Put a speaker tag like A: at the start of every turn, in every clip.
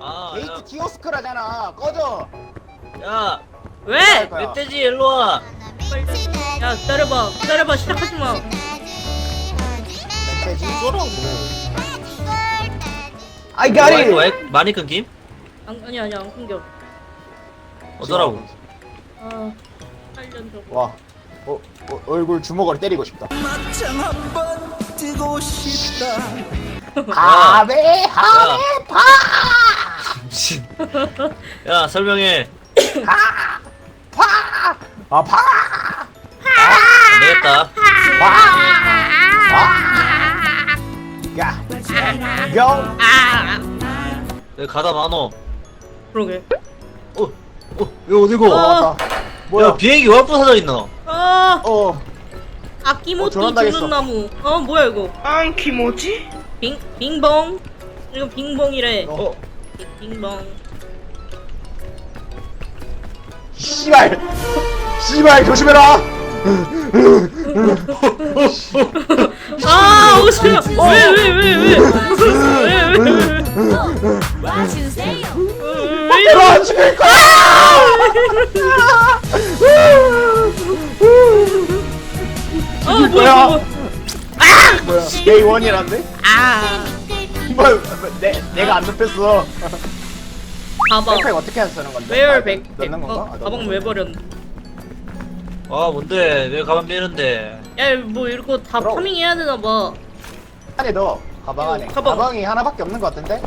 A: 아,
B: 게이트 키오스크라잖아. 꺼져.
A: 야, 야,
C: 왜?
B: 거야.
A: 멧돼지 일로 와.
C: 야 기다려봐 기다려봐 시작하지 마
B: 멧돼지.
A: 쏘라고.
B: I
A: 뭐, 왜 많이 끊김?
C: 안, 아니 아니 안 끊겨
A: 어쩌라고?
C: 아 8년 전
B: 와. 어, 어, 얼굴 주먹으로 때리고 싶다.
D: 한번 뜨고 싶다
B: 하베 하베 파.
A: 야, 설명해.
B: 파. 아 파.
A: 안 되겠다.
B: 파. 야. 뿅.
A: 여기 가다 많어.
C: 그러게
A: 어, 어, 이거 어디고?
C: 어.
B: 뭐야?
A: 야, 비행기 왜 부서져 있나?
C: 아
B: 어. 어,
C: 아끼모토
B: 저런다겠어.
C: 주는 나무 어 뭐야 이거
D: 안 키모지?
C: 빙 빙봉 이거 빙봉이래
A: 어,
C: 빙봉
B: 씨발. 씨발 조심해라.
C: 아 오시마 왜왜 왜 왜 왜왜왜
B: 내가 죽일 거야.
C: 아
B: 거야.
C: 뭐야?
B: 데이 원이란데?
C: 아
B: 뭐, 내 내가 안 눕혔어.
C: 가방
B: 백팩 어떻게 해서 쓰는 건데?
C: 웨어
B: 아,
C: 백
B: 넣는 건가?
C: 어,
B: 아, 넣는
C: 가방? 왜 버렸는데
A: 아, 뭔데? 왜 가만 빼는데?
C: 야뭐 이거 다
B: 그럼.
C: 파밍 해야 되나 봐
B: 안에 넣어. 가방 안에.
C: 가방.
B: 가방 이 하나밖에 없는 것 같은데?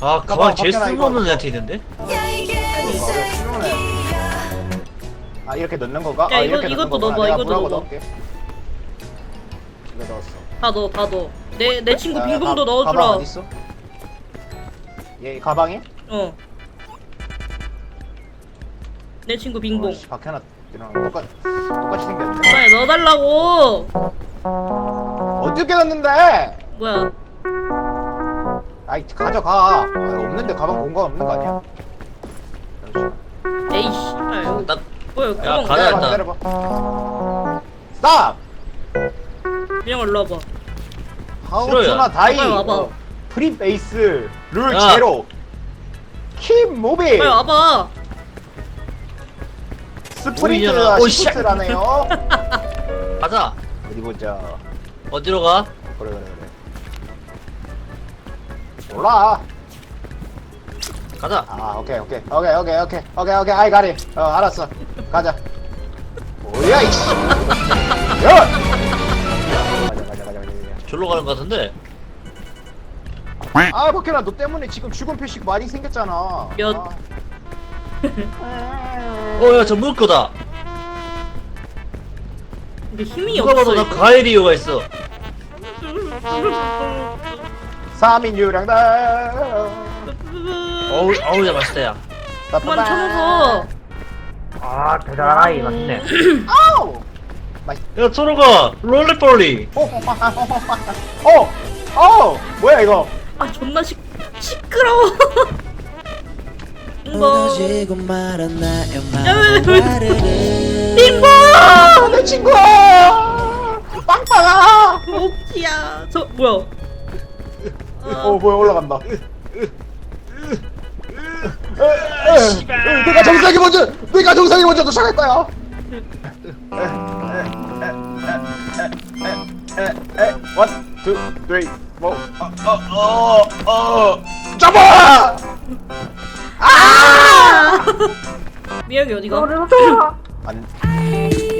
A: 아,
B: 가방
A: 가방 제일 쓸모없는. 애한테 있는데?
B: 그러니까 왜 신문에. 아 이렇게 넣는 건가?
C: 야,
B: 아,
C: 이거-
B: 이렇게 넣는
C: 이것도
B: 거구나.
C: 넣어봐,
B: 내가
C: 이것도
B: 물하고
C: 넣어봐.
B: 넣을게. 이거 넣었어.
C: 다 넣어 다 넣어 내 내 친구
B: 야,
C: 빙봉도
B: 가-
C: 넣어주라
B: 있어? 얘 가방에?
C: 어. 내 친구 빙봉.
B: 어, 씨, 박혀놨. 이랑 똑같 똑같이 생겼네.
C: 빨리 넣어달라고.
B: 어떻게 넣는데?
C: 뭐야?
B: 아이 가져가. 아, 없는데 가방 공간 없는 거 아니야? 잠시만.
C: 에이씨. 아,
A: 나,
C: 뭐야?
A: 야,
C: 가방
A: 가자,
C: 왜?
A: 일단.
B: 기다려봐. 스탑.
C: 그냥 일로 와봐.
B: 하우투나
A: 싫어요.
B: 다이.
C: 빨리 와봐.
B: 어, 프리 베이스 룰
A: 야.
B: 제로. 킵 모빌.
C: 빨리 와봐.
B: 스프린트가
A: 오이잖아. 오, 씨.
B: 시프트라네요.
A: 가자.
B: 어디 보자.
A: 어디로 가?
B: 그래 그래 그래. 몰라.
A: 가자.
B: 아 오케이 오케이 오케이 오케이 오케이 오케이 오케이 아이 가리. 어 알았어. 가자. 뭐야 이씨. 야. 가자 가자 가자.
A: 졸로 가는 것 같은데?
B: 아 박현아 너 때문에 지금 죽은 표식 많이 생겼잖아.
C: 몇?
B: 아.
A: 어, 야, 저 물을 거다.
C: 근데 힘이
A: 누가
C: 없어.
A: 봐도 나
C: 이거.
A: 가이리오가 있어.
B: 3인 유량당.
A: 어우, 어우, 야, 맛있다, 야.
C: 그만 쳐먹어.
B: 아 대단하이 맛있네. 아우.
A: 야, 초로가 롤리폴리.
B: 어, 어, 어, 뭐야 이거?
C: 아 존나 시 시끄러워. 빙봉.
D: 무너지고
C: 왜.
B: 아, 내 친구야! 빵빵아!
C: 옥지야. 저 뭐야?
B: 어, 뭐야 올라간다. 에, 에, 내가 정상이 먼저, 내가 정상이 먼저 도착할 거야. 어, 어, 어, 어, 잡아!
C: 아! 미역이 어디가?
B: 안,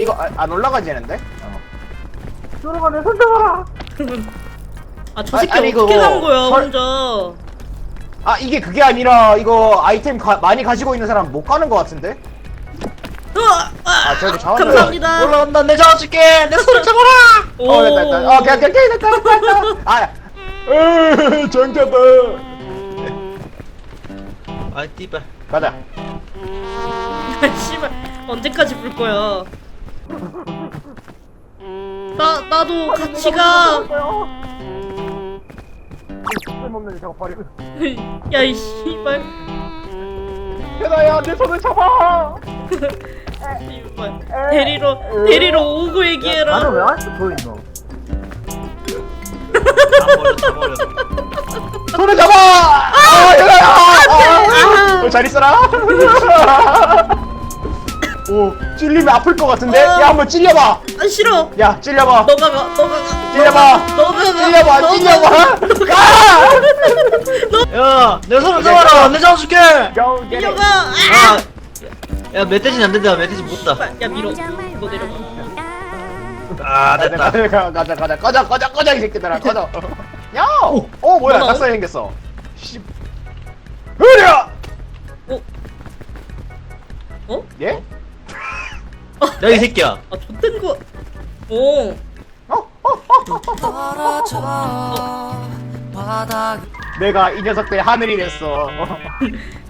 B: 이거 안, 안 올라가지는데? 어.
C: 아저
B: 아니,
C: 새끼
B: 아니,
C: 어떻게
B: 그거
C: 간 거야
B: 설-
C: 혼자?
B: 아 이게 그게 아니라 이거 아이템 가, 많이 가지고 있는 사람 못 가는 것 같은데?
C: 으아! 아,
B: 아 저기 잡았어
C: 감사합니다.
A: 올라간다, 내 잡아줄게. 내 손을 잡아라.
C: 오.
B: 어 됐다 됐다 어 오케이 오케이 오케이 됐다 됐다 됐다 아 으, 정답다
A: 아이, 띠발.
B: 가자
C: 씨발 언제까지 불 거야? 나 나도 같이 가.
B: 쓸모없는 저거 버리고
C: 야 이 씨발.
B: 대다야 내 손을 잡아
C: 씨발. 데리러 데리러 오고 얘기해라.
B: 아직도 보이노. 손을 잡아! 아, 얘들아! 아, 어, 잘 있어라. 오, 찔리면 아플 것 같은데? 야, 한번 찔려봐.
C: 아 싫어
B: 야, 찔려봐.
C: 너가 가 너가 가
B: 찔려봐.
C: 너가 가
B: 찔려봐,
C: 너가
B: 찔려봐. 가!
A: 야, 내 손을 잡아라. 내 잡아줄게.
B: it.
C: 민혁아 아!
A: 야 멧돼지는 안 된다. 멧돼지 못다.
C: 야 밀어 이거 내려가
A: 아,
B: 가자,
A: 됐다.
B: 가자, 가자, 가자, 꺼져, 꺼져, 꺼져, 이 새끼들아, 꺼져. 야! 어, 뭐야,
C: 뭐야?
B: 낙사 생겼어. 씨. 으랴!
C: 어? 어?
B: 예?
A: 야, 이 새끼야.
C: 아 좆된 거 오.
B: 어? 어? 어?
D: 떨어져 바닥
B: 내가 이 녀석 때 하늘이 됐어.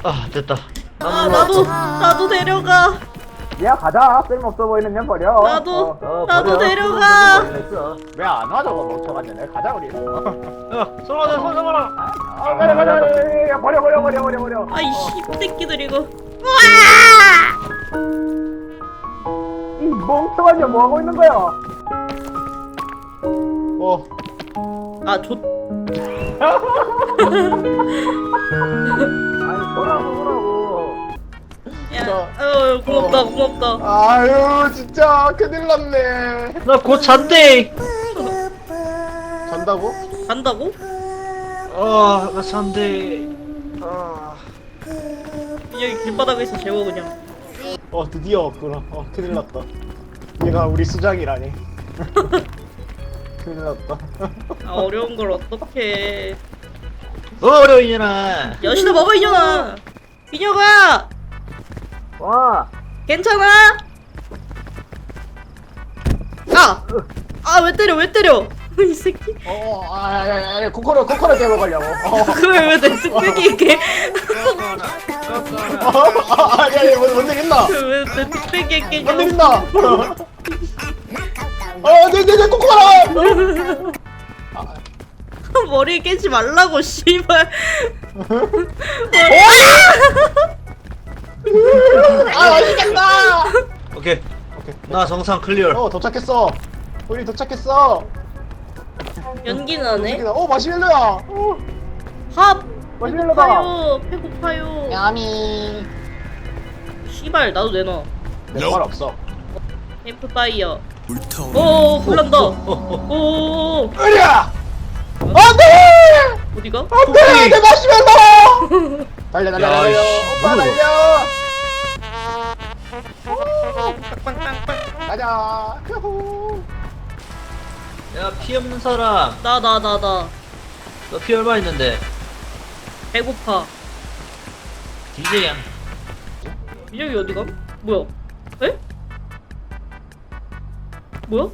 A: 아, 됐다.
C: 아 나도 나도 데려가
B: 야, 가자. 쓸모없어 보이는 년 버려.
C: 나도
B: 어,
C: 나도 데려가
B: 왜 안 와, 저거 멍청한데. 가자, 우리.
A: 야, 손 가자, 손 잡아라.
B: 아, 가자, 가자, 가자. 야, 버려, 버려, 버려, 버려, 버려.
C: 아이 씨새끼들 이거
B: 이 멍청한 년 뭐하고 있는 거야? 어.
C: 아좆
B: 아니, 뭐라고, 뭐라고.
C: 야, 어 고맙다 고맙다
B: 아유, 진짜 큰일 났네.
A: 나 곧 잔대.
B: 잔다고?
C: 간다고?
A: 아, 나 잔대. 아.
C: 여기 길바닥에서 재워 그냥
B: 어, 드디어 없구나. 어, 큰일 났다. 얘가 우리 수장이라니. 큰일 났다.
C: 아 어려운 걸 어떡해
A: 어려워, 이년아.
C: 여시다 먹어 이년아 민혁아
A: 와.
C: 괜찮아? 아! 아 왜 때려 왜 때려 이 새끼
B: 어, 아, 아, 아, 아, 코코넛, 코코넛 깨먹으려고. 어,
C: 그걸 왜내 뚝배기 이렇게
B: 어, 아, 아, 야, 야, 뭔?
C: 왜내 뚝배기 이렇게
B: 뭔일 있나? 어, 네, 네, 네, 코코넛!
C: 머리 깨지 말라고 씨발
B: 아, 맛있겠다!
A: 오케이.
B: 오케이.
A: 나 정상 클리어.
B: 어, 도착했어. 우리 도착했어.
C: 연기 나네
B: 어, 마시멜로야. 어,
C: 합
B: 마시멜로다.
C: 배고파요 배고파요
B: 야미.
C: 씨발 나도 내놔
B: 내말 없어.
C: 햄프파이어
D: 불터
C: 오 불난다
A: 어, 어, 어.
C: 오
B: 으랴! 안 돼!
C: 어디가?
B: 안 돼! 내 마시멜로! 달려, 달려,
A: 야,
B: 달려. 오빠
A: 뭐야,
B: 달려!
C: 빵빵빵
B: 가자. 휴후.
A: 야, 피 없는 사람.
C: 나나 나 나
A: 너 피 얼마 있는데?
C: 배고파
A: DJ야.
C: 민혁이 어디 가? 뭐야? 에? 뭐야?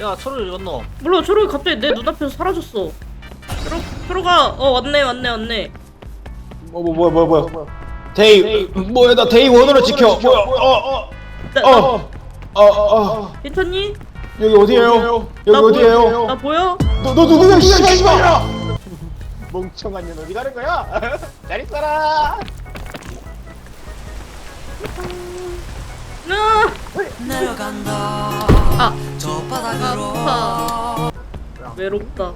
A: 야, 초를 건너.
C: 몰라 초록이 갑자기 내 눈앞에서 사라졌어 초록, 초록아 어 왔네 왔네 왔네
B: 뭐, 뭐, 뭐, 뭐, 뭐. 데이, 뭐야, 나 데이 원으로 지켜. 뭐야, 어, 어,
C: 나, 나
B: 어, 어, 어.
C: 괜찮니?
B: 여기 어디에요? 여기
C: 나 보여?
B: 어디에요?
C: 나 보여?
B: 너, 너 누구야, 씨발! 멍청한 년 어디 가는 거야? 잘 있어라!
C: 아!
D: 내려간다
C: 아!
D: 저 바닥으로
C: 외롭다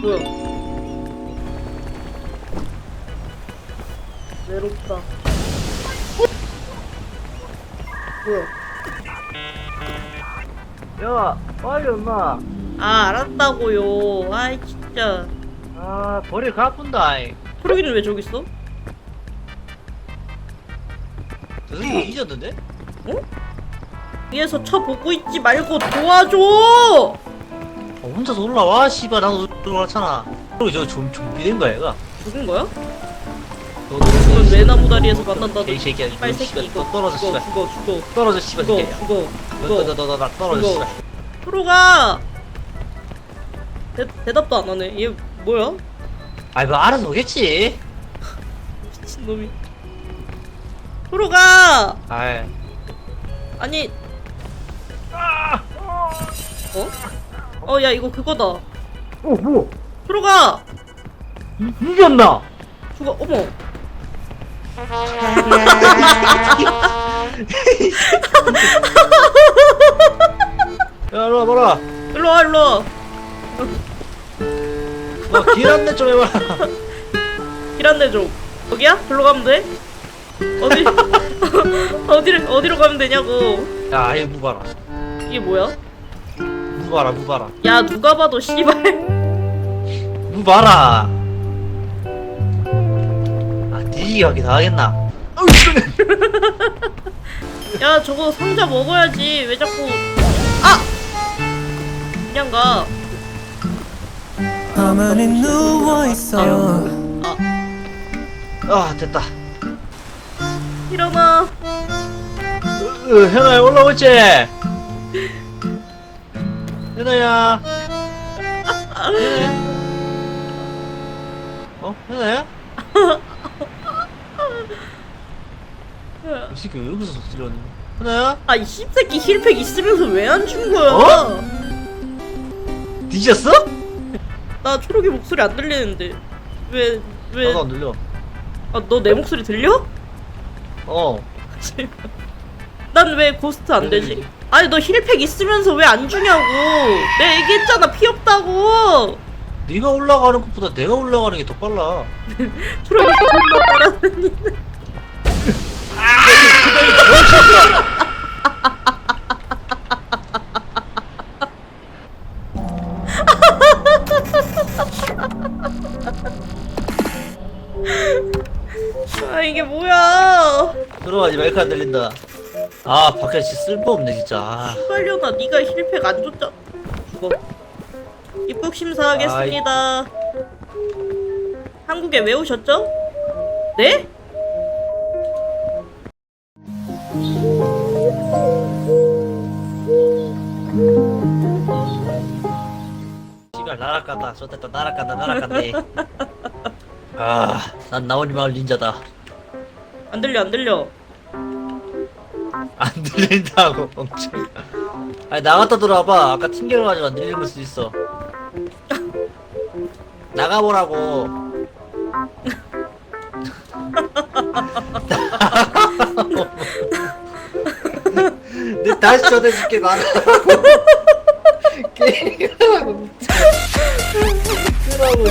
C: 뭐야 외롭다 뭐야
A: 야, 빨리 엄마.
C: 아 알았다고요 아이 진짜
A: 아, 머리 가뿐다. 아이.
C: 초록이는 왜 저기 있어?
A: 저 새끼 잊었는데?
C: 위에서 쳐보고 있지 말고 도와줘!
A: 어, 혼자서 올라와, 씨발. 나도 올라왔잖아. 그리고 저 좀, 좀비된 거야, 얘가.
C: 죽은 거야?
A: 너,
C: 그건 매나무 다리에서 만난다
A: 이 새끼야.
C: 씨발
A: 이거
C: 새끼
A: 씨발.
C: 이거
A: 너 떨어져,
C: 죽어
A: 씨발.
C: 죽어 죽어
A: 떨어져, 씨발.
C: 죽어
A: 새끼야.
C: 죽어 죽어
A: 너, 너, 나 떨어져,
C: 죽어.
A: 씨발.
C: 프로가 대, 대답도 안 하네 얘 뭐야?
A: 아이, 뭐, 알아서 오겠지.
C: 미친놈이 프로가
A: 아이.
C: 아니 어? 어 야 이거 그거다
A: 어, 뭐?
C: 프로가
A: 이- 이겼나?
C: 죽어 어머
A: 야, 일로 와봐라.
C: 일로 와 일로 와
A: 너길 안내 좀 해봐라
C: 길 안내 좀. 거기야? 글로 가면 돼? 어디? 어디를 어디로 가면 되냐고.
A: 야얘 무봐라.
C: 이게 뭐야?
A: 무봐라 무봐라.
C: 야 누가 봐도 씨발.
A: 무봐라. 아 니가 여기 다 하겠나?
C: 야 저거 상자 먹어야지. 왜 자꾸. 아! 그냥 가
D: 가만히 누워 있어
A: 아 됐다
C: 일어나
A: 으, 으, 현아야 올라오지 현아야 현아야 어? 현아야? 이 새끼 왜 여기서 들렸니? 현아야?
C: 아이 씹새끼 힐팩 있으면서 왜 안 준 거야
A: 어? 뒤졌어?
C: 나 초록이 목소리 안 들리는데. 왜 왜?
A: 나도 안 들려.
C: 아 너 내 목소리 들려?
A: 어.
C: 난 왜 고스트 안 되지? 아니 너 힐팩 있으면서 왜 안 주냐고. 내가 얘기했잖아 피 없다고.
A: 네가 올라가는 것보다 내가 올라가는 게 더 빨라.
C: 초록이 존나 따라다니 아
A: 들어가지 마이크 안 들린다. 아 밖에 진짜 쓸모없네 진짜. 아,
C: 빨려나 네가 힐팩 안 줬잖아 죽어? 입국 심사하겠습니다. 한국에 왜 오셨죠? 네?
A: 씨발 날아간다. 좋됐다 날아간다 날아간대. 아난 나머지 마을 닌자다.
C: 안 들려 안 들려
A: 안 들린다고 멍청이 아니 나갔다 들어와봐. 아까 튕겨가지고 안 들리는 걸 수도 있어. 나가보라고. 내 다시 전해줄게 나가라고. 게임하고 끄라고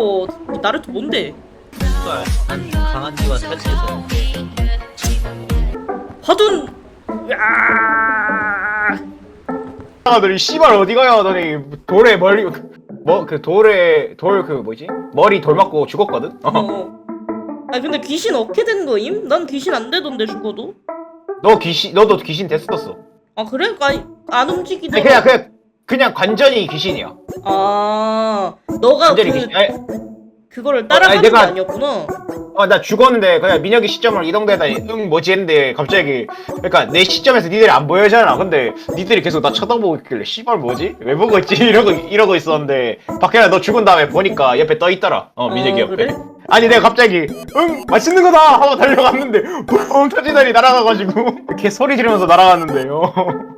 C: 아보 나루토 뭔데?
A: 한 강한 지와 탈취해서
C: 화둔 야
B: 아들이 씨발 어디 가요 너네 돌에 머리 뭐 그 돌에 돌 그 뭐지 머리 돌 맞고 죽었거든 어.
C: 어. 아 근데 귀신 어떻게 된 거임? 난 귀신 안 되던데 죽어도
B: 너 귀신 너도 귀신 됐었어
C: 아 그래? 아니 안
B: 아니, 그냥 그냥 그냥 관전이 귀신이야
C: 아 너가 그
B: 귀신. 아니,
C: 그거를 따라가는
B: 아니, 내가-
C: 게 아니었구나.
B: 어, 나 죽었는데 그냥 민혁이 시점을 이동되다니 응 뭐지 했는데 갑자기 그러니까 내 시점에서 니들이 안 보여잖아. 근데 니들이 계속 나 쳐다보고 있길래 씨발 뭐지? 왜 보고 있지? 이러고 이러고 있었는데 밖에 너 죽은 다음에 보니까 옆에 떠 있더라. 어 민혁이
C: 어,
B: 옆에.
C: 그래?
B: 아니 내가 갑자기 응 맛있는 거다 하고 달려갔는데 뻥 터지더니 날아가가지고 이렇게 소리 지르면서 날아갔는데요